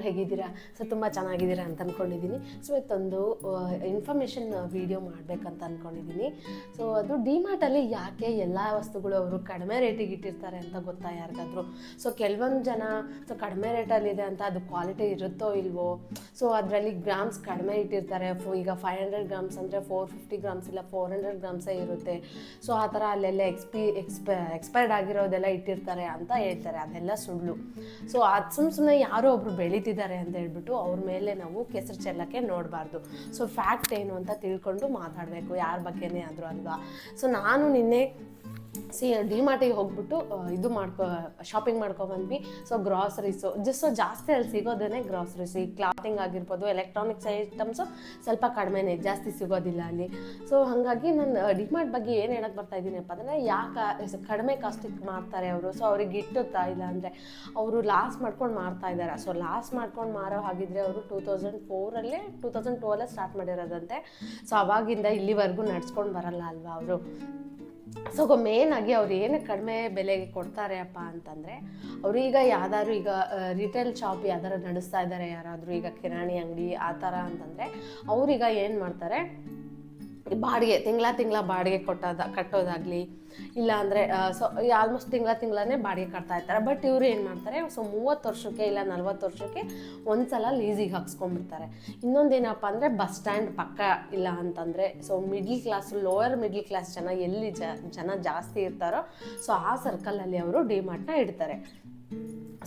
ಎಲ್ಲರೂ ಹೇಗಿದ್ದೀರಾ? ಸೊ, ತುಂಬ ಚೆನ್ನಾಗಿದ್ದೀರಾ ಅಂತ ಅಂದ್ಕೊಂಡಿದ್ದೀನಿ ಸೊ, ಇವತ್ತೊಂದು ಇನ್ಫಾರ್ಮೇಷನ್ ವಿಡಿಯೋ ಮಾಡಬೇಕಂತ ಅಂದ್ಕೊಂಡಿದ್ದೀನಿ ಸೊ, ಅದು ಡಿಮಾರ್ಟಲ್ಲಿ ಯಾಕೆ ಎಲ್ಲ ವಸ್ತುಗಳು ಅವರು ಕಡಿಮೆ ರೇಟಿಗೆ ಇಟ್ಟಿರ್ತಾರೆ ಅಂತ ಗೊತ್ತಾ ಯಾರಿಗಾದರೂ? ಸೊ, ಕೆಲವೊಂದು ಜನ, ಸೊ, ಕಡಿಮೆ ರೇಟಲ್ಲಿದೆ ಅಂತ ಅದು ಕ್ವಾಲಿಟಿ ಇರುತ್ತೋ ಇಲ್ವೋ? ಸೊ, ಅದರಲ್ಲಿ ಗ್ರಾಮ್ಸ್ ಕಡಿಮೆ ಇಟ್ಟಿರ್ತಾರೆ. ಈಗ ಫೈವ್ ಹಂಡ್ರೆಡ್ ಗ್ರಾಮ್ಸ್ ಅಂದರೆ ಫೋರ್ ಫಿಫ್ಟಿ ಗ್ರಾಮ್ಸ್ ಇಲ್ಲ ಫೋರ್ ಹಂಡ್ರೆಡ್ ಗ್ರಾಮ್ಸೇ ಇರುತ್ತೆ. ಸೊ, ಆ ಥರ ಅಲ್ಲೆಲ್ಲ ಎಕ್ಸ್ಪಿ ಎಕ್ಸ್ಪ ಎಕ್ಸ್ಪೈರ್ಡ್ ಆಗಿರೋದೆಲ್ಲ ಇಟ್ಟಿರ್ತಾರೆ ಅಂತ ಹೇಳ್ತಾರೆ. ಅದೆಲ್ಲ ಸುಳ್ಳು. ಸೊ, ಅದು ಸುಮ್ಮ ಸುಮ್ಮನೆ ಯಾರೋ ಒಬ್ರು ಬೆಳೀತಿದ್ದಾರೆ ಅಂತ ಹೇಳ್ಬಿಟ್ಟು ಅವ್ರ ಮೇಲೆ ನಾವು ಕೆಸರು ಚೆಲ್ಲಕ್ಕೆ ನೋಡಬಾರ್ದು. ಸೊ ಫ್ಯಾಕ್ಟ್ ಏನು ಅಂತ ತಿಳ್ಕೊಂಡು ಮಾತಾಡಬೇಕು, ಯಾರ ಬಗ್ಗೆನೇ ಆದರೂ ಅಲ್ವಾ? ಸೊ ನಾನು ನಿನ್ನೆ ಸಿ ಡಿಮಾರ್ಟಿಗೆ ಹೋಗ್ಬಿಟ್ಟು ಇದು ಮಾಡ್ಕೊ ಶಾಪಿಂಗ್ ಮಾಡ್ಕೊಬಂದ್ವಿ ಸೊ ಗ್ರಾಸರೀಸು ಜಸ್ಟ್ ಜಾಸ್ತಿ ಅಲ್ಲಿ ಸಿಗೋದೇ ಗ್ರಾಸರೀಸ್ ಈ ಕ್ಲಾತಿಂಗ್ ಆಗಿರ್ಬೋದು ಎಲೆಕ್ಟ್ರಾನಿಕ್ಸ್ ಐಟಮ್ಸು ಸ್ವಲ್ಪ ಕಡಿಮೆನೇ, ಜಾಸ್ತಿ ಸಿಗೋದಿಲ್ಲ ಅಲ್ಲಿ. ಸೊ ಹಾಗಾಗಿ ನಾನು ಡಿಮಾರ್ಟ್ ಬಗ್ಗೆ ಏನು ಹೇಳಕ್ಕೆ ಬರ್ತಾ ಇದ್ದೀನಪ್ಪ ಅಂದರೆ, ಯಾಕೆ ಕಡಿಮೆ ಕಾಸ್ಟಿಗೆ ಮಾಡ್ತಾರೆ ಅವರು. ಸೊ ಅವ್ರಿಗೆ ಇಟ್ಟುತ್ತಾ ಇಲ್ಲ ಅಂದರೆ, ಅವರು ಲಾಸ್ ಮಾಡ್ಕೊಂಡು ಮಾರ್ತಾ ಇದ್ದಾರೆ ಸೊ ಲಾಸ್ ಮಾಡ್ಕೊಂಡು ಮಾರೋ ಹಾಗಿದ್ರೆ ಅವರು ಟೂ ತೌಸಂಡ್ ಫೋರಲ್ಲೇ ಟೂ ತೌಸಂಡ್ ಟೂ ಅಲ್ಲೇ ಸ್ಟಾರ್ಟ್ ಮಾಡಿರೋದಂತೆ. ಸೊ ಅವಾಗಿಂದ ಇಲ್ಲಿವರೆಗೂ ನಡ್ಸ್ಕೊಂಡು ಬರಲ್ಲ ಅಲ್ವಾ ಅವರು? ಸೊ ಮೇನ್ ಆಗಿ ಅವ್ರು ಏನು ಕಡಿಮೆ ಬೆಲೆಗೆ ಕೊಡ್ತಾರೆ ಅಪ್ಪ ಅಂತಂದರೆ ಈಗ ಯಾವ್ದಾದ್ರು ಈಗ ರಿಟೇಲ್ ಶಾಪ್ ಯಾವ್ದಾರು ನಡೆಸ್ತಾ ಇದ್ದಾರೆ, ಯಾರಾದರೂ ಈಗ ಕಿರಾಣಿ ಅಂಗಡಿ ಆ ಥರ ಅಂತಂದರೆ ಅವ್ರೀಗ ಏನು ಮಾಡ್ತಾರೆ ಬಾಡಿಗೆ, ತಿಂಗಳ ತಿಂಗಳ ಬಾಡಿಗೆ ಕೊಟ್ಟೋದ, ಕಟ್ಟೋದಾಗಲಿ, ಇಲ್ಲ ಅಂದರೆ ಸೊ ಆಲ್ಮೋಸ್ಟ್ ತಿಂಗಳ ತಿಂಗಳೇ ಬಾಡಿಗೆ ಕಟ್ತಾ ಇರ್ತಾರೆ. ಬಟ್ ಇವರು ಏನು ಮಾಡ್ತಾರೆ ಸೊ ಮೂವತ್ತು ವರ್ಷಕ್ಕೆ ಇಲ್ಲ ನಲ್ವತ್ತು ವರ್ಷಕ್ಕೆ ಒಂದ್ಸಲ ಲೀಸಿಗೆ ಹಾಕ್ಸ್ಕೊಂಡ್ಬಿಡ್ತಾರೆ. ಇನ್ನೊಂದೇನಪ್ಪ ಅಂದರೆ ಬಸ್ ಸ್ಟ್ಯಾಂಡ್ ಪಕ್ಕ ಇಲ್ಲ ಅಂತಂದರೆ so middle class lower middle class ಜನ ಎಲ್ಲಿ ಜನ ಜಾಸ್ತಿ ಇರ್ತಾರೋ ಸೊ ಆ ಸರ್ಕಲಲ್ಲಿ ಅವರು ಡಿಮಾರ್ಟ್ನ ಇಡ್ತಾರೆ.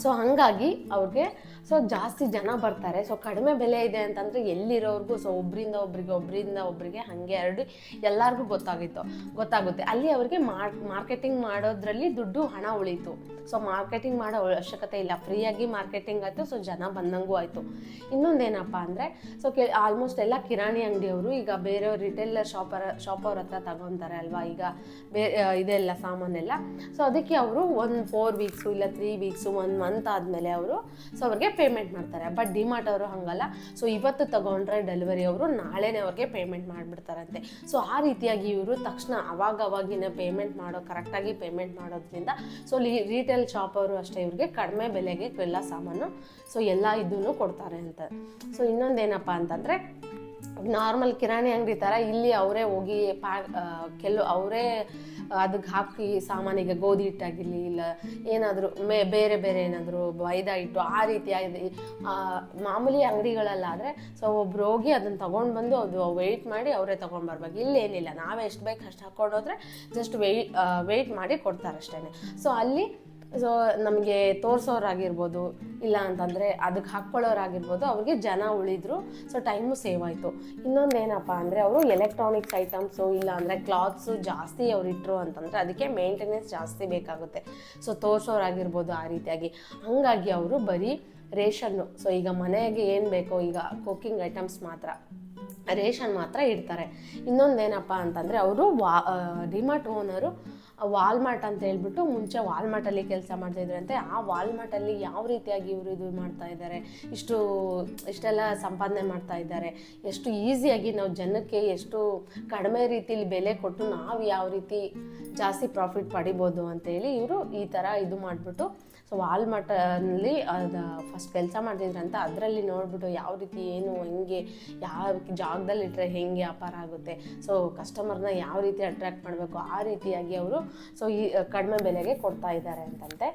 ಸೊ ಹಾಗಾಗಿ ಅವ್ರಿಗೆ ಸೊ ಜಾಸ್ತಿ ಜನ ಬರ್ತಾರೆ. ಸೊ ಕಡಿಮೆ ಬೆಲೆ ಇದೆ ಅಂತಂದರೆ ಎಲ್ಲಿರೋರ್ಗೂ ಸೊ ಒಬ್ಬರಿಂದ ಒಬ್ರಿಗೆ ಒಬ್ಬರಿಂದ ಒಬ್ಬರಿಗೆ ಹಾಗೆ ಹರಡಿ ಎಲ್ಲರಿಗೂ ಗೊತ್ತಾಗಿತ್ತು, ಗೊತ್ತಾಗುತ್ತೆ. ಅಲ್ಲಿ ಅವ್ರಿಗೆ ಮಾರ್, ಮಾರ್ಕೆಟಿಂಗ್ ಮಾಡೋದ್ರಲ್ಲಿ ದುಡ್ಡು ಹಣ ಉಳಿತು. ಸೊ ಮಾರ್ಕೆಟಿಂಗ್ ಮಾಡೋ ಅವಶ್ಯಕತೆ ಇಲ್ಲ. ಫ್ರೀಯಾಗಿ ಮಾರ್ಕೆಟಿಂಗ್ ಆಯಿತು. ಸೊ ಜನ ಬಂದಂಗೂ ಆಯಿತು. ಇನ್ನೊಂದೇನಪ್ಪ ಅಂದರೆ ಸೊ ಕೆ ಆಲ್ಮೋಸ್ಟ್ ಎಲ್ಲ ಕಿರಾಣಿ ಅಂಗಡಿಯವರು ಈಗ ಬೇರೆಯವ್ರ ರಿಟೇಲರ್ ಶಾಪರ್ ಶಾಪ್ ಅವ್ರ ಹತ್ರ ತಗೊತಾರೆ ಅಲ್ವಾ? ಈಗ ಬೇ ಇದೆಲ್ಲ, ಸಾಮಾನೆಲ್ಲ. ಸೊ ಅದಕ್ಕೆ ಅವರು ಒಂದು ಫೋರ್ ವೀಕ್ಸು ಇಲ್ಲ ತ್ರೀ ವೀಕ್ಸು ಒಂದು ಮಂತ್ ಆದಮೇಲೆ ಅವರು ಸೊ ಅವ್ರಿಗೆ ಪೇಮೆಂಟ್ ಮಾಡ್ತಾರೆ. ಬಟ್ ಡಿಮಾರ್ಟ್ ಅವರು ಹಾಗಲ್ಲ. ಸೊ ಇವತ್ತು ತಗೊಂಡ್ರೆ ಡೆಲಿವರಿ ಅವರು ನಾಳೆನೇ ಅವ್ರಿಗೆ ಪೇಮೆಂಟ್ ಮಾಡಿಬಿಡ್ತಾರಂತೆ. ಸೊ ಆ ರೀತಿಯಾಗಿ ಇವರು ತಕ್ಷಣ ಅವಾಗ ಅವಾಗಿನ ಪೇಮೆಂಟ್ ಮಾಡೋ ಕರೆಕ್ಟಾಗಿ ಪೇಮೆಂಟ್ ಮಾಡೋದ್ರಿಂದ ಸೊ ರೀಟೇಲ್ ಶಾಪ್ ಅವರು ಅಷ್ಟೇ ಇವ್ರಿಗೆ ಕಡಿಮೆ ಬೆಲೆಗೆ ಎಲ್ಲ ಸಾಮಾನು ಸೊ ಎಲ್ಲ ಇದನ್ನು ಕೊಡ್ತಾರೆ ಅಂತ. ಸೊ ಇನ್ನೊಂದೇನಪ್ಪ ಅಂತಂದರೆ ನಾರ್ಮಲ್ ಕಿರಾಣಿ ಅಂಗಡಿ ಥರ ಇಲ್ಲಿ ಅವರೇ ಹೋಗಿ ಪ್ಯಾ ಕೆಲವು, ಅವರೇ ಅದಕ್ಕೆ ಹಾಕಿ ಸಾಮಾನಿಗೆ ಗೋಧಿ ಹಿಟ್ಟಾಗಿರಲಿ, ಇಲ್ಲ ಏನಾದರೂ ಮೇ, ಬೇರೆ ಬೇರೆ ಏನಾದರೂ ಮೈದಾ ಹಿಟ್ಟು ಆ ರೀತಿಯಾಗಿ ಮಾಮೂಲಿ ಅಂಗಡಿಗಳಲ್ಲಾದರೆ ಸೊ ಒಬ್ರು ಹೋಗಿ ಅದನ್ನು ತೊಗೊಂಡು ಬಂದು ಅದು ವೆಯ್ಟ್ ಮಾಡಿ ಅವರೇ ತೊಗೊಂಡು ಬರ್ಬೇಕು. ಇಲ್ಲೇನಿಲ್ಲ ನಾವೇ ಎಷ್ಟು ಬೇಕು ಅಷ್ಟು ಹಾಕ್ಕೊಂಡು ಹೋದ್ರೆ ಜಸ್ಟ್ ವೆಯ್ಟ್ ವೆಯ್ಟ್ ಮಾಡಿ ಕೊಡ್ತಾರೆ ಅಷ್ಟೇ ಸೊ ಅಲ್ಲಿ ಸೊ ನಮಗೆ ತೋರಿಸೋರಾಗಿರ್ಬೋದು, ಇಲ್ಲ ಅಂತಂದರೆ ಅದಕ್ಕೆ ಹಾಕ್ಕೊಳ್ಳೋರಾಗಿರ್ಬೋದು, ಅವ್ರಿಗೆ ಜನ ಉಳಿದ್ರು ಸೊ ಟೈಮು ಸೇವ್ ಆಯಿತು ಇನ್ನೊಂದು ಏನಪ್ಪ ಅಂದರೆ, ಅವರು ಎಲೆಕ್ಟ್ರಾನಿಕ್ಸ್ ಐಟಮ್ಸು ಇಲ್ಲ ಅಂದರೆ ಕ್ಲಾತ್ಸು ಜಾಸ್ತಿ ಅವ್ರು ಇಟ್ಟರು ಅಂತಂದರೆ ಅದಕ್ಕೆ ಮೇಂಟೆನೆನ್ಸ್ ಜಾಸ್ತಿ ಬೇಕಾಗುತ್ತೆ. ಸೊ ತೋರಿಸೋರಾಗಿರ್ಬೋದು ಆ ರೀತಿಯಾಗಿ. ಹಾಗಾಗಿ ಅವರು ಬರೀ ರೇಷನ್ನು ಸೊ ಈಗ ಮನೆಗೆ ಏನು ಬೇಕೋ ಈಗ ಕುಕ್ಕಿಂಗ್ ಐಟಮ್ಸ್ ಮಾತ್ರ, ರೇಷನ್ ಮಾತ್ರ ಇಡ್ತಾರೆ. ಇನ್ನೊಂದೇನಪ್ಪ ಅಂತಂದರೆ, ಅವರು ವಾ ಡಿಮಾರ್ಟ್ ಓನರು ವಾಲ್ಮಾರ್ಟ್ ಅಂತ ಹೇಳ್ಬಿಟ್ಟು ಮುಂಚೆ ವಾಲ್ಮಾರ್ಟಲ್ಲಿ ಕೆಲಸ ಮಾಡ್ತಾಯಿದ್ರಂತೆ ಆ ವಾಲ್ಮಾರ್ಟಲ್ಲಿ ಯಾವ ರೀತಿಯಾಗಿ ಇವರು ಇದು ಮಾಡ್ತಾ ಇದ್ದಾರೆ ಇಷ್ಟು, ಇಷ್ಟೆಲ್ಲ ಸಂಪಾದನೆ ಮಾಡ್ತಾ ಇದ್ದಾರೆ ಎಷ್ಟು ಈಸಿಯಾಗಿ ನಾವು ಜನಕ್ಕೆ ಎಷ್ಟು ಕಡಿಮೆ ರೀತಿಲಿ ಬೆಲೆ ಕೊಟ್ಟು ನಾವು ಯಾವ ರೀತಿ ಜಾಸ್ತಿ ಪ್ರಾಫಿಟ್ ಪಡಿಬೋದು ಅಂತೇಳಿ ಇವರು ಈ ಥರ ಇದು ಮಾಡಿಬಿಟ್ಟು ಸೊ ವಾಲ್ಮಾರ್ಟಲ್ಲಿ ಅದು ಫಸ್ಟ್ ಕೆಲಸ ಮಾಡ್ತಿದ್ರಂತ, ಅದರಲ್ಲಿ ನೋಡ್ಬಿಟ್ಟು ಯಾವ ರೀತಿ ಏನು, ಹೆಂಗೆ, ಯಾವ ಜಾಗದಲ್ಲಿ ಇಟ್ಟರೆ ಹೆಂಗೆ ವ್ಯಾಪಾರ ಆಗುತ್ತೆ. ಸೊ ಕಸ್ಟಮರ್ನ ಯಾವ ರೀತಿ ಅಟ್ರಾಕ್ಟ್ ಮಾಡಬೇಕು, ಆ ರೀತಿಯಾಗಿ ಅವರು ಸೊ ಈ ಕಡಿಮೆ ಬೆಲೆಗೆ ಕೊಡ್ತಾ ಇದ್ದಾರೆ ಅಂತಂತೆ.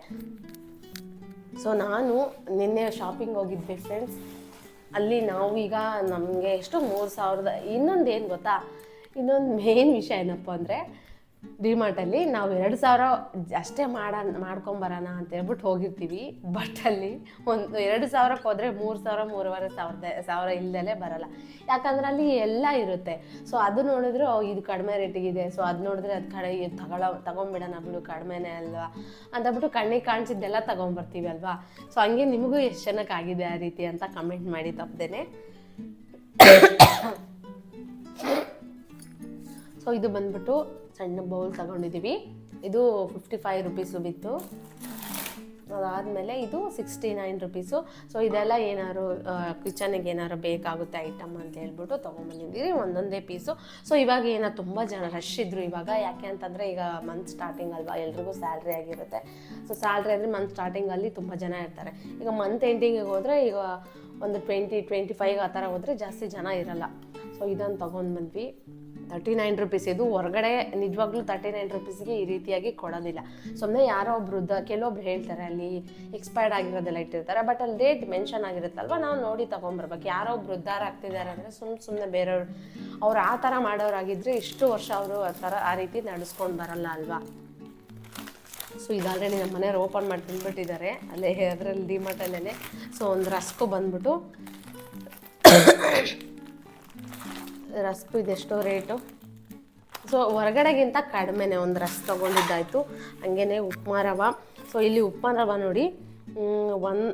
ಸೊ ನಾನು ನಿನ್ನೆ ಶಾಪಿಂಗ್ ಹೋಗಿದ್ದೆ ಫ್ರೆಂಡ್ಸ್ ಅಲ್ಲಿ ನಾವು ಈಗ ನಮಗೆ ಎಷ್ಟು ಮೂರು ಸಾವಿರದ ಇನ್ನೊಂದು ಏನು ಗೊತ್ತಾ? ಇನ್ನೊಂದು ಮೇನ್ ವಿಷಯ ಏನಪ್ಪ ಅಂದರೆ ಡಿಮಾರ್ಟಲ್ಲಿ ನಾವು ಎರಡು ಸಾವಿರ ಅಷ್ಟೇ ಮಾಡ ಮಾಡ್ಕೊಂಬರೋಣ ಅಂತ ಹೇಳ್ಬಿಟ್ಟು ಹೋಗಿರ್ತೀವಿ. ಬಟ್ ಅಲ್ಲಿ ಒಂದು ಎರಡು ಸಾವಿರಕ್ಕೆ ಹೋದರೆ ಮೂರು ಸಾವಿರ, ಮೂರುವರೆ ಸಾವಿರದ, ಸಾವಿರ ಇಲ್ದಲೇ ಬರಲ್ಲ. ಯಾಕಂದ್ರೆ ಅಲ್ಲಿ ಎಲ್ಲ ಇರುತ್ತೆ. ಸೊ ಅದು ನೋಡಿದ್ರು ಇದು ಕಡಿಮೆ ರೇಟಿಗಿದೆ. ಸೊ ಅದು ನೋಡಿದ್ರೆ ಅದು ಕಡೆ ಇದು ತಗೊಳ್ಳೋ ತಗೊಂಬಿಡೋಣ ಬಿಡು, ಕಡಿಮೆನೇ ಅಲ್ವಾ? ಅಂತಬಿಟ್ಟು ಕಣ್ಣಿಗೆ ಕಾಣಿಸಿದ್ದೆಲ್ಲ ತಗೊಂಬರ್ತೀವಿ ಅಲ್ವಾ? ಸೊ ಹಂಗೆ ನಿಮಗೂ ಎಷ್ಟು ಚೆನ್ನಾಗಾಗಿದೆ ಆ ರೀತಿ ಅಂತ ಕಮೆಂಟ್ ಮಾಡಿ ತಪ್ಪದೇನೆ ಸೊ ಇದು ಬಂದ್ಬಿಟ್ಟು ಸಣ್ಣ ಬೌಲ್ ತಗೊಂಡಿದ್ದೀವಿ. ಇದು ಫಿಫ್ಟಿ ಫೈವ್ ರುಪೀಸು ಬಿತ್ತು. ಅದಾದಮೇಲೆ ಇದು ಸಿಕ್ಸ್ಟಿ ನೈನ್ ರುಪೀಸು ಸೊ ಇದೆಲ್ಲ ಏನಾದ್ರು ಕಿಚನಿಗೆ ಏನಾದ್ರು ಬೇಕಾಗುತ್ತೆ ಐಟಮ್ ಅಂತ ಹೇಳ್ಬಿಟ್ಟು ತೊಗೊಂಬಂದಿದ್ದೀರಿ ಒಂದೊಂದೇ ಪೀಸು ಸೊ ಇವಾಗ ಏನೋ ತುಂಬ ಜನ ರಶ್ ಇದ್ರು ಇವಾಗ. ಯಾಕೆ ಅಂತಂದರೆ ಈಗ ಮಂತ್ ಸ್ಟಾರ್ಟಿಂಗ್ ಅಲ್ವಾ, ಎಲ್ರಿಗೂ ಸ್ಯಾಲ್ರಿ ಆಗಿರುತ್ತೆ. ಸೊ ಸ್ಯಾಲ್ರಿ ಅಂದರೆ ಮಂತ್ ಸ್ಟಾರ್ಟಿಂಗಲ್ಲಿ ತುಂಬ ಜನ ಇರ್ತಾರೆ. ಈಗ ಮಂತ್ ಎಂಡಿಂಗಿಗೆ ಹೋದರೆ ಈಗ ಒಂದು ಟ್ವೆಂಟಿ ಟ್ವೆಂಟಿ ಫೈವ್ ಆ ಥರ ಹೋದರೆ ಜಾಸ್ತಿ ಜನ ಇರಲ್ಲ. ಸೊ ಇದನ್ನು ತೊಗೊಂಡು ಬಂದ್ವಿ ತರ್ಟಿ ನೈನ್ ರುಪೀಸ್ ಇದು ಹೊರಗಡೆ ನಿಜವಾಗ್ಲೂ ತರ್ಟಿ ನೈನ್ ರುಪೀಸ್ಗೆ ಈ ರೀತಿಯಾಗಿ ಕೊಡೋದಿಲ್ಲ. ಸುಮ್ಮನೆ ಯಾರೋ ಒಬ್ರು ದ, ಕೆಲವೊಬ್ರು ಹೇಳ್ತಾರೆ ಅಲ್ಲಿ ಎಕ್ಸ್ಪೈರ್ಡ್ ಆಗಿರೋದೆಲ್ಲ ಇಟ್ಟಿರ್ತಾರೆ ಬಟ್ ಅಲ್ಲಿ ಡೇಟ್ ಮೆನ್ಷನ್ ಆಗಿರುತ್ತಲ್ವ? ನಾವು ನೋಡಿ ತೊಗೊಂಬರ್ಬೇಕು. ಯಾರೋ ಒಬ್ರು ಉದ್ಧಾರ ಆಗ್ತಿದ್ದಾರೆ ಅಂದರೆ ಸುಮ್ಮನೆ ಸುಮ್ಮನೆ ಬೇರೆಯವ್ರು, ಅವ್ರು ಆ ಥರ ಮಾಡೋರಾಗಿದ್ದರೆ ಇಷ್ಟು ವರ್ಷ ಅವರು ಆ ಥರ, ಆ ರೀತಿ ನಡೆಸ್ಕೊಂಡು ಬರಲ್ಲ ಅಲ್ವಾ? ಸೊ ಇದು ಆಲ್ರೆಡಿ ನಮ್ಮ ಮನೆಯವ್ರು ಓಪನ್ ಮಾಡಿ ತಿಂದ್ಬಿಟ್ಟಿದ್ದಾರೆ. ಅಲ್ಲೇ ಅದರಲ್ಲಿ ಡಿಮಾರ್ಟಲ್ಲೇ ಸೊ ಒಂದು ರಸ್ಕು ಬಂದ್ಬಿಟ್ಟು ರಸ್ಕು ಇದೆಷ್ಟೋ ರೇಟು. ಸೊ ಹೊರಗಡೆಗಿಂತ ಕಡಿಮೆನೇ ಒಂದು ರಸ್ ತೊಗೊಂಡಿದ್ದಾಯಿತು. ಹಂಗೇ ಉಪ್ಮಾ ರವ. ಸೊ ಇಲ್ಲಿ ಉಪ್ಮಾ ರವ ನೋಡಿ ಒಂದು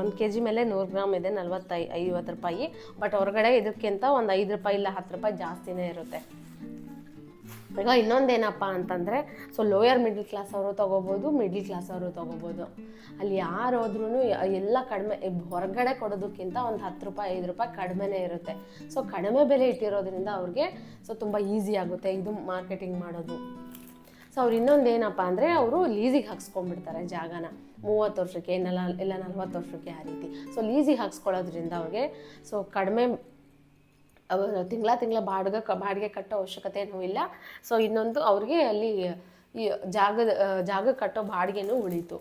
ಒಂದು ಕೆ ಜಿ ಮೇಲೆ ನೂರು ಗ್ರಾಮ್ ಇದೆ, ನಲ್ವತ್ತೈ, ಐವತ್ತು ರೂಪಾಯಿ. ಬಟ್ ಹೊರಗಡೆ ಇದಕ್ಕಿಂತ ಒಂದು ಐದು ರೂಪಾಯಿ ಇಲ್ಲ, ಹತ್ತು ರೂಪಾಯಿ ಜಾಸ್ತಿನೇ ಇರುತ್ತೆ. ಈಗ ಇನ್ನೊಂದೇನಪ್ಪ ಅಂತಂದರೆ ಸೊ ಲೋಯರ್ ಮಿಡ್ಲ್ ಕ್ಲಾಸ್ ಅವರು ತೊಗೋಬೋದು ಮಿಡ್ಲ್ ಕ್ಲಾಸ್ ಅವರು ತೊಗೋಬೋದು. ಅಲ್ಲಿ ಯಾರು ಹೋದ್ರೂ ಎಲ್ಲ ಕಡಿಮೆ ಹೊರಗಡೆ ಕೊಡೋದಕ್ಕಿಂತ ಒಂದು ಹತ್ತು ರೂಪಾಯಿ, ಐದು ರೂಪಾಯಿ ಕಡಿಮೆನೇ ಇರುತ್ತೆ. ಸೊ ಕಡಿಮೆ ಬೆಲೆ ಇಟ್ಟಿರೋದ್ರಿಂದ ಅವ್ರಿಗೆ ಸೊ ತುಂಬ ಈಸಿ ಆಗುತ್ತೆ ಇದು ಮಾರ್ಕೆಟಿಂಗ್ ಮಾಡೋದು. ಸೊ ಅವ್ರು ಇನ್ನೊಂದು ಏನಪ್ಪ ಅಂದರೆ, ಅವರು ಲೀಸಿಗೆ ಹಾಕ್ಸ್ಕೊಂಡ್ಬಿಡ್ತಾರೆ ಜಾಗನ. ಮೂವತ್ತು ವರ್ಷಕ್ಕೆ, ನಲ ಇಲ್ಲ ನಲ್ವತ್ತು ವರ್ಷಕ್ಕೆ ಆ ರೀತಿ. ಸೊ ಲೀಸಿಗೆ ಹಾಕ್ಸ್ಕೊಳ್ಳೋದ್ರಿಂದ ಅವ್ರಿಗೆ ಸೊ ಕಡಿಮೆ ತಿಂಗಳ ತಿಂಗಳ ಬಾಡಿಗೆ ಬಾಡಿಗೆ ಕಟ್ಟೋ ಅವಶ್ಯಕತೆಯೂ ಇಲ್ಲ. ಸೊ ಇನ್ನೊಂದು ಅವ್ರಿಗೆ ಅಲ್ಲಿ ಈ ಜಾಗದ ಜಾಗ ಕಟ್ಟೋ ಬಾಡಿಗೆನೂ ಉಳೀತು.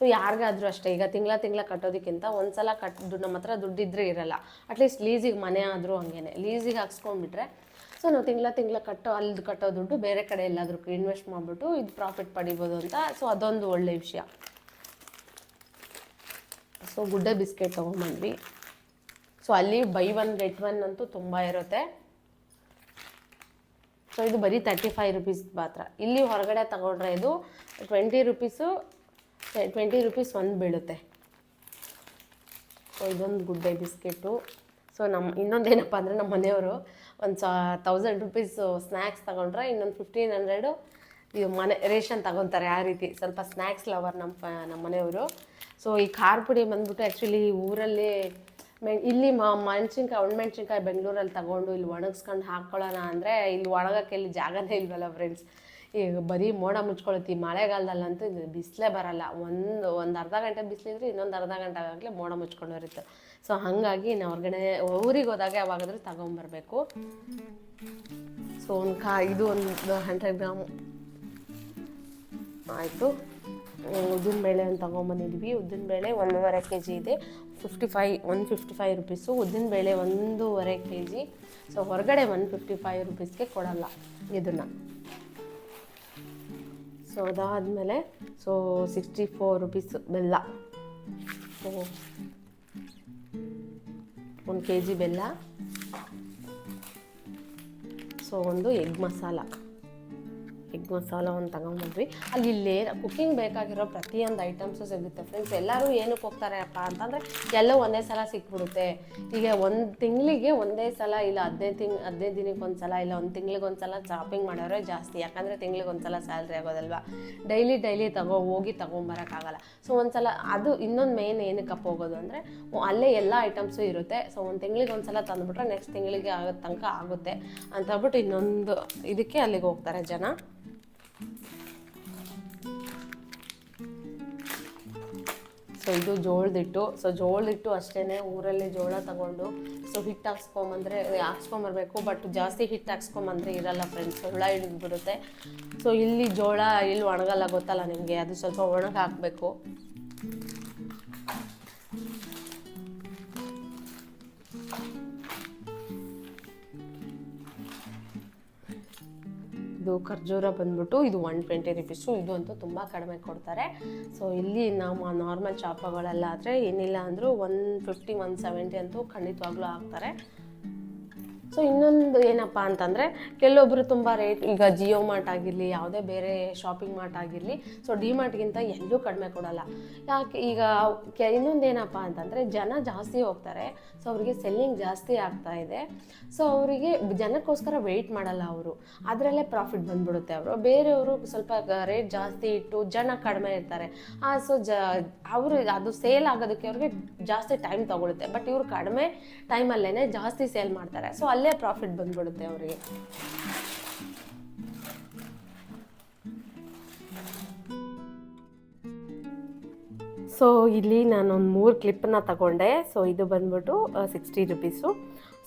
ಸೊ ಯಾರಿಗಾದ್ರೂ ಅಷ್ಟೇ, ಈಗ ತಿಂಗಳ ತಿಂಗಳ ಕಟ್ಟೋದಕ್ಕಿಂತ ಒಂದು ಸಲ ದುಡ್ಡು ನಮ್ಮ ಹತ್ರ ದುಡ್ಡಿದ್ರೆ ಇರಲ್ಲ. ಅಟ್ಲೀಸ್ಟ್ ಲೀಸಿಗೆ ಮನೆ ಆದರೂ ಹಂಗೇನೆ. ಲೀಸಿಗೆ ಹಾಕ್ಸ್ಕೊಂಡ್ಬಿಟ್ರೆ ಸೊ ನಾವು ತಿಂಗಳ ತಿಂಗಳ ಕಟ್ಟೋ ಅಲ್ಲಿ ಕಟ್ಟೋ ದುಡ್ಡು ಬೇರೆ ಕಡೆ ಎಲ್ಲಾದ್ರೂ ಇನ್ವೆಸ್ಟ್ ಮಾಡಿಬಿಟ್ಟು ಇದು ಪ್ರಾಫಿಟ್ ಪಡಿಬೋದು ಅಂತ. ಸೊ ಅದೊಂದು ಒಳ್ಳೆ ವಿಷಯ. ಸೊ ಗುಡ್ಡೆ ಬಿಸ್ಕೆಟ್ ತೊಗೊಂಬಂದ್ವಿ ಸೊ ಅಲ್ಲಿ ಬೈ ಒನ್ ಗೆಟ್ ಒನ್ ಅಂತೂ ತುಂಬ ಇರುತ್ತೆ. ಸೊ ಇದು ಬರೀ ತರ್ಟಿ ಫೈವ್ ರುಪೀಸ್ ಮಾತ್ರ. ಇಲ್ಲಿ ಹೊರಗಡೆ ತಗೊಂಡ್ರೆ ಇದು ಟ್ವೆಂಟಿ ರುಪೀಸು ಟ್ವೆಂಟಿ ರುಪೀಸ್ ಒಂದು ಬೀಳುತ್ತೆ. ಸೊ ಇದೊಂದು ಗುಡ್ ಡೇ ಬಿಸ್ಕೆಟು ಸೊ ನಮ್ಮ ಇನ್ನೊಂದೇನಪ್ಪ ಅಂದರೆ ನಮ್ಮ ಮನೆಯವರು ಒಂದು ಸಾ ತೌಸಂಡ್ ರುಪೀಸು ಸ್ನ್ಯಾಕ್ಸ್ ತಗೊಂಡ್ರೆ ಇನ್ನೊಂದು ಫಿಫ್ಟೀನ್ ಹಂಡ್ರೆಡು ಇದು ಮನೆ, ರೇಷನ್ ತಗೊತಾರೆ ಆ ರೀತಿ. ಸ್ವಲ್ಪ ಸ್ನ್ಯಾಕ್ಸ್ ಲವರ್ ನಮ್ಮ ನಮ್ಮ ಮನೆಯವರು. ಸೊ ಈ ಖಾರ ಪುಡಿ ಬಂದ್ಬಿಟ್ಟು ಆ್ಯಕ್ಚುಲಿ ಊರಲ್ಲಿ ಮೆ ಇಲ್ಲಿ ಮೆಣಸಿನ್ಕಾಯಿ ಒಣಮೆಣ್ಸಿನ್ಕಾಯಿ ಬೆಂಗಳೂರಲ್ಲಿ ತಗೊಂಡು ಇಲ್ಲಿ ಒಣಗಿಸ್ಕೊಂಡು ಹಾಕ್ಕೊಳ್ಳೋಣ ಅಂದರೆ ಇಲ್ಲಿ ಒಣಗಕ್ಕೆ ಇಲ್ಲಿ ಜಾಗನೇ ಇಲ್ವಲ್ಲ ಫ್ರೆಂಡ್ಸ್ ಈಗ ಬರೀ ಮೋಡ ಮುಚ್ಕೊಳುತ್ತೆ. ಮಳೆಗಾಲದಲ್ಲಂತೂ ಇದು ಬಿಸಿಲೇ ಬರಲ್ಲ. ಒಂದು ಒಂದು ಅರ್ಧ ಗಂಟೆ ಬಿಸಿಲಿದ್ರೆ ಇನ್ನೊಂದು ಅರ್ಧ ಗಂಟೆ ಆಗಲೇ ಮೋಡ ಮುಚ್ಕೊಂಡು ಇರುತ್ತೆ. ಸೊ ಹಾಗಾಗಿ ನಾವು ಹೊರಗಡೆ ಊರಿಗೆ ಹೋದಾಗ ಯಾವಾಗಾದ್ರೂ ತಗೊಂಬರ್ಬೇಕು. ಸೊ ಒಂದು ಕಾ, ಇದು ಒಂದು ಹಂಡ್ರೆಡ್ ಗ್ರಾಮ್. ಆಯಿತು. ಉದ್ದಿನ ಬೇಳೆ ಅಂತ ತೊಗೊಂಬಂದಿದ್ವಿ. ಉದ್ದಿನಬೇಳೆ ಒಂದೂವರೆ ಕೆ ಜಿ ಇದೆ. Fifty five one fifty five rupees ಉದ್ದಿನಬೇಳೆ ಒಂದೂವರೆ ಕೆ ಜಿ ಸೊ ಹೊರಗಡೆ ಒನ್ ಫಿಫ್ಟಿ ಫೈವ್ ರುಪೀಸ್ಗೆ ಕೊಡಲ್ಲ ಇದನ್ನು. ಸೊ ಅದಾದಮೇಲೆ ಸೊ ಸಿಕ್ಸ್ಟಿ ಫೋರ್ ರುಪೀಸ್ ಬೆಲ್ಲ. ಸೊ ಒಂದು ಕೆ ಜಿ ಬೆಲ್ಲ. ಸೊ ಒಂದು ಎಗ್ ಮಸಾಲ. ಎಗ್ ಮಸಾಲ ಒಂದು ತಗೊಂಬಂದ್ವಿ. ಅಲ್ಲಿ ಇಲ್ಲೇ ಕುಕ್ಕಿಂಗ್ ಬೇಕಾಗಿರೋ ಪ್ರತಿಯೊಂದು ಐಟಮ್ಸು ಸಿಗುತ್ತೆ ಫ್ರೆಂಡ್ಸ್ ಎಲ್ಲರೂ ಏನಕ್ಕೆ ಹೋಗ್ತಾರಪ್ಪ ಅಂತಂದರೆ ಎಲ್ಲ ಒಂದೇ ಸಲ ಸಿಕ್ಬಿಡುತ್ತೆ. ಈಗ ಒಂದು ತಿಂಗಳಿಗೆ ಒಂದೇ ಸಲ ಇಲ್ಲ, ಹದಿನೈದು ತಿಂಗ್, ಹದಿನೈದು ದಿನಕ್ಕೆ ಒಂದು ಸಲ ಇಲ್ಲ, ಒಂದು ತಿಂಗ್ಳಿಗೆ ಒಂದು ಸಲ ಶಾಪಿಂಗ್ ಮಾಡೋರೇ ಜಾಸ್ತಿ. ಯಾಕಂದರೆ ತಿಂಗ್ಳಿಗೆ ಒಂದು ಸಲ ಸ್ಯಾಲ್ರಿ ಆಗೋದಲ್ವಾ. ಡೈಲಿ ಡೈಲಿ ತಗೋ, ಹೋಗಿ ತಗೊಂಬರೋಕ್ಕಾಗಲ್ಲ ಸೊ ಒಂದು ಸಲ ಅದು ಇನ್ನೊಂದು ಮೇನ್ ಏನಕ್ಕಪ್ಪ ಹೋಗೋದು ಅಂದರೆ ಅಲ್ಲೇ ಎಲ್ಲ ಐಟಮ್ಸು ಇರುತ್ತೆ. ಸೊ ಒಂದು ತಿಂಗ್ಳಿಗೆ ಒಂದು ಸಲ ತಂದುಬಿಟ್ರೆ ನೆಕ್ಸ್ಟ್ ತಿಂಗಳಿಗೆ ಆಗೋ ತನಕ ಆಗುತ್ತೆ ಅಂತ ಹೇಳ್ಬಿಟ್ಟು ಇನ್ನೊಂದು ಇದಕ್ಕೆ ಅಲ್ಲಿಗೆ ಹೋಗ್ತಾರೆ ಜನ. ಸೊ ಇದು ಜೋಳದಿಟ್ಟು, ಸೊ ಜೋಳದಿಟ್ಟು ಅಷ್ಟೇ ಊರಲ್ಲಿ ಜೋಳ ತಗೊಂಡು, ಸೊ ಹಿಟ್ಟು ಹಾಕ್ಸ್ಕೊಂಬಂದರೆ ಹಾಕ್ಸ್ಕೊಂಬರ್ಬೇಕು ಬಟ್ ಜಾಸ್ತಿ ಹಿಟ್ಟು ಹಾಕ್ಸ್ಕೊಂಬಂದರೆ ಇರಲ್ಲ ಫ್ರೆಂಡ್ಸ್ ಹುಳ ಹಿಡಿದ್ಬಿಡುತ್ತೆ ಸೊ ಇಲ್ಲಿ ಜೋಳ, ಇಲ್ಲಿ ಒಣಗಲ್ಲ ಗೊತ್ತಲ್ಲ ನಿಮಗೆ, ಅದು ಸ್ವಲ್ಪ ಒಣಗಿ ಹಾಕಬೇಕು ಇದು ಖರ್ಜೂರ ಬಂದ್ಬಿಟ್ಟು ಇದು ಒನ್ ಟ್ವೆಂಟಿ ರುಪೀಸು ಇದು ಅಂತೂ ತುಂಬ ಕಡಿಮೆ ಕೊಡ್ತಾರೆ. ಸೊ ಇಲ್ಲಿ ನಮ್ಮ ನಾರ್ಮಲ್ ಚಾಪಗಳೆಲ್ಲ ಆದರೆ ಏನಿಲ್ಲ ಅಂದರೂ ಒನ್ ಫಿಫ್ಟಿ ಒನ್ ಸೆವೆಂಟಿ ಅಂತೂ ಖಂಡಿತವಾಗ್ಲೂ ಹಾಕ್ತಾರೆ. ಸೊ ಇನ್ನೊಂದು ಏನಪ್ಪ ಅಂತಂದರೆ ಕೆಲವೊಬ್ಬರು ತುಂಬ ರೇಟ್ ಈಗ ಜಿಯೋ ಮಾರ್ಟ್ ಆಗಿರಲಿ, ಯಾವುದೇ ಬೇರೆ ಶಾಪಿಂಗ್ ಮಾರ್ಟ್ ಆಗಿರಲಿ ಸೊ ಡಿ ಮಾರ್ಟ್ಗಿಂತ ಎಲ್ಲೂ ಕಡಿಮೆ ಕೊಡಲ್ಲ. ಯಾಕೆ, ಈಗ ಕೆ, ಇನ್ನೊಂದು ಏನಪ್ಪ ಅಂತಂದರೆ, ಜನ ಜಾಸ್ತಿ ಹೋಗ್ತಾರೆ ಸೊ ಅವರಿಗೆ ಸೆಲ್ಲಿಂಗ್ ಜಾಸ್ತಿ ಆಗ್ತಾ ಇದೆ. ಸೊ ಅವರಿಗೆ ಜನಕ್ಕೋಸ್ಕರ ವೆಯ್ಟ್ ಮಾಡಲ್ಲ ಅವರು. ಅದರಲ್ಲೇ ಪ್ರಾಫಿಟ್ ಬಂದ್ಬಿಡುತ್ತೆ ಅವರು. ಬೇರೆಯವರು ಸ್ವಲ್ಪ ರೇಟ್ ಜಾಸ್ತಿ ಇಟ್ಟು ಜನ ಕಡಿಮೆ ಇರ್ತಾರೆ. ಆ ಸೊ ಜ, ಅವರು ಅದು ಸೇಲ್ ಆಗೋದಕ್ಕೆ ಅವ್ರಿಗೆ ಜಾಸ್ತಿ ಟೈಮ್ ತಗೊಳುತ್ತೆ. ಬಟ್ ಇವರು ಕಡಿಮೆ ಟೈಮಲ್ಲೇ ಜಾಸ್ತಿ ಸೇಲ್ ಮಾಡ್ತಾರೆ. ಸೊ ಅಲ್ಲೇ ಪ್ರಾಫಿಟ್ ಬಂದ್ಬಿಡುತ್ತೆ ಅವರಿಗೆ. ಸೊ ಇಲ್ಲಿ ನಾನೊಂದು ಮೂರು ಕ್ಲಿಪ್ಪನ್ನ ತಗೊಂಡೆ. ಸೊ ಇದು ಬಂದ್ಬಿಟ್ಟು ಸಿಕ್ಸ್ಟಿ ರುಪೀಸು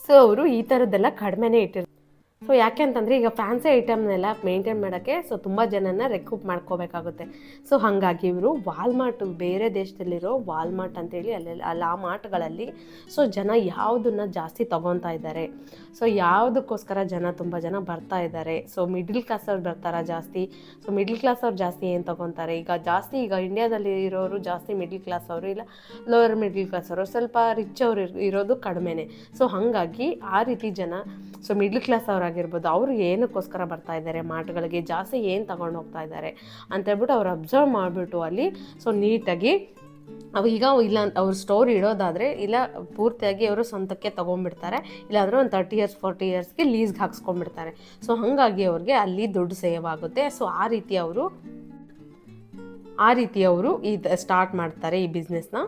ಸೊ ಅವರು ಈ ಥರದ್ದೆಲ್ಲ ಕಡಿಮೆನೇ ಇಟ್ಟಿರ್ತಾರೆ. ಸೊ ಯಾಕೆ ಅಂತಂದರೆ ಈಗ ಫ್ಯಾನ್ಸಿ ಐಟಮ್ನೆಲ್ಲ ಮೇಂಟೈನ್ ಮಾಡೋಕ್ಕೆ ಸೊ ತುಂಬ ಜನನ ರೆಕ್ರೂಟ್ ಮಾಡ್ಕೋಬೇಕಾಗುತ್ತೆ. ಸೊ ಹಾಗಾಗಿ ಇವರು ವಾಲ್ಮಾರ್ಟ್ ಬೇರೆ ದೇಶದಲ್ಲಿರೋ ವಾಲ್ಮಾರ್ಟ್ ಅಂತೇಳಿ ಅಲ್ಲೆಲ್ಲ ಅಲ್ಲಿ ಆ ಮಾರ್ಟ್ಗಳಲ್ಲಿ ಸೊ ಜನ ಯಾವುದನ್ನ ಜಾಸ್ತಿ ತೊಗೊತಾ ಇದ್ದಾರೆ. ಸೊ ಯಾವುದಕ್ಕೋಸ್ಕರ ಜನ ತುಂಬ ಜನ ಬರ್ತಾ ಇದ್ದಾರೆ. ಸೊ ಮಿಡ್ಲ್ ಕ್ಲಾಸ್ ಅವ್ರು ಬರ್ತಾರ ಜಾಸ್ತಿ? ಸೊ ಮಿಡ್ಲ್ ಕ್ಲಾಸ್ ಅವ್ರು ಜಾಸ್ತಿ ಏನು ತೊಗೊತಾರೆ? ಈಗ ಜಾಸ್ತಿ ಈಗ ಇಂಡಿಯಾದಲ್ಲಿ ಇರೋರು ಜಾಸ್ತಿ ಮಿಡ್ಲ್ ಕ್ಲಾಸ್ ಅವರು ಇಲ್ಲ ಲೋವರ್ ಮಿಡ್ಲ್ ಕ್ಲಾಸ್ ಅವರು ಸ್ವಲ್ಪ ರಿಚ್ ಅವರು ಇರೋದು ಕಡಿಮೆನೆ. ಸೊ ಹಾಗಾಗಿ ಆ ರೀತಿ ಜನ ಸೊ ಮಿಡ್ಲ್ ಕ್ಲಾಸ್ ಅವರಾಗಿರ್ಬೋದು ಅವರು ಏನಕ್ಕೋಸ್ಕರ ಬರ್ತಾ ಇದ್ದಾರೆ, ಮಾರ್ಟ್ಗಳಿಗೆ ಜಾಸ್ತಿ ಏನು ತಗೊಂಡು ಹೋಗ್ತಾ ಇದ್ದಾರೆ ಅಂತ ಹೇಳ್ಬಿಟ್ಟು ಅವ್ರು ಅಬ್ಸರ್ವ್ ಮಾಡಿಬಿಟ್ಟು ಅಲ್ಲಿ ಸೊ ನೀಟಾಗಿ ಅವು ಈಗ ಇಲ್ಲ ಅವ್ರ ಸ್ಟೋರ್ ಇಡೋದಾದರೆ ಇಲ್ಲ ಪೂರ್ತಿಯಾಗಿ ಅವರು ಸ್ವಂತಕ್ಕೆ ತೊಗೊಂಡ್ಬಿಡ್ತಾರೆ, ಇಲ್ಲಾಂದರೆ ಒಂದು ತರ್ಟಿ ಇಯರ್ಸ್ ಫೋರ್ಟಿ ಇಯರ್ಸ್ಗೆ ಲೀಸ್ಗೆ ಹಾಕ್ಸ್ಕೊಂಡ್ಬಿಡ್ತಾರೆ. ಸೊ ಹಾಗಾಗಿ ಅವ್ರಿಗೆ ಅಲ್ಲಿ ದುಡ್ಡು ಸೇವ್ ಆಗುತ್ತೆ. ಸೊ ಆ ರೀತಿ ಅವರು, ಆ ರೀತಿ ಅವರು ಈ ಸ್ಟಾರ್ಟ್ ಮಾಡ್ತಾರೆ ಈ ಬಿಸ್ನೆಸ್ನ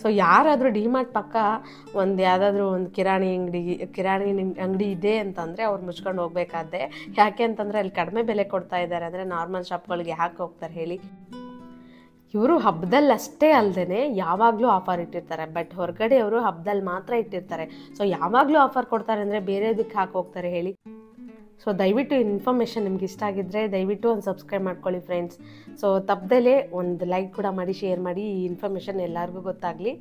ಸೊ ಯಾರಾದರೂ ಡಿಮಾರ್ಟ್ ಪಕ್ಕ ಒಂದು ಯಾವುದಾದ್ರೂ ಒಂದು ಕಿರಾಣಿ ಅಂಗಡಿ ಕಿರಾಣಿ ಅಂಗಡಿ ಇದೆ ಅಂತಂದರೆ ಅವ್ರು ಮುಚ್ಕೊಂಡು ಹೋಗಬೇಕಾದ್ದೆ ಯಾಕೆ ಅಂತಂದರೆ ಅಲ್ಲಿ ಕಡಿಮೆ ಬೆಲೆ ಕೊಡ್ತಾ ಇದ್ದಾರೆ ಅಂದರೆ ನಾರ್ಮಲ್ ಶಾಪ್ಗಳಿಗೆ ಯಾಕೆ ಹೋಗ್ತಾರೆ ಹೇಳಿ. ಇವರು ಹಬ್ಬದಲ್ಲಿ ಅಷ್ಟೇ ಅಲ್ಲದೆ ಯಾವಾಗಲೂ ಆಫರ್ ಇಟ್ಟಿರ್ತಾರೆ. ಬಟ್ ಹೊರಗಡೆ ಅವರು ಹಬ್ಬದಲ್ಲಿ ಮಾತ್ರ ಇಟ್ಟಿರ್ತಾರೆ. ಸೊ ಯಾವಾಗಲೂ ಆಫರ್ ಕೊಡ್ತಾರೆ ಅಂದರೆ ಬೇರೆದಕ್ಕೆ ಹಾಕಿ ಹೋಗ್ತಾರೆ ಹೇಳಿ. ಸೊ ದಯವಿಟ್ಟು ಇನ್ಫಾರ್ಮೇಷನ್ ನಿಮ್ಗೆ ಇಷ್ಟ ಆಗಿದ್ದರೆ ದಯವಿಟ್ಟು ಒಂದು ಸಬ್ಸ್ಕ್ರೈಬ್ ಮಾಡ್ಕೊಳ್ಳಿ ಫ್ರೆಂಡ್ಸ್ ಸೊ ತಪ್ಪದಲ್ಲೇ ಒಂದು ಲೈಕ್ ಕೂಡ ಮಾಡಿ ಶೇರ್ ಮಾಡಿ ಈ ಇನ್ಫಾರ್ಮೇಷನ್ ಎಲ್ಲರಿಗೂ ಗೊತ್ತಾಗಲಿ.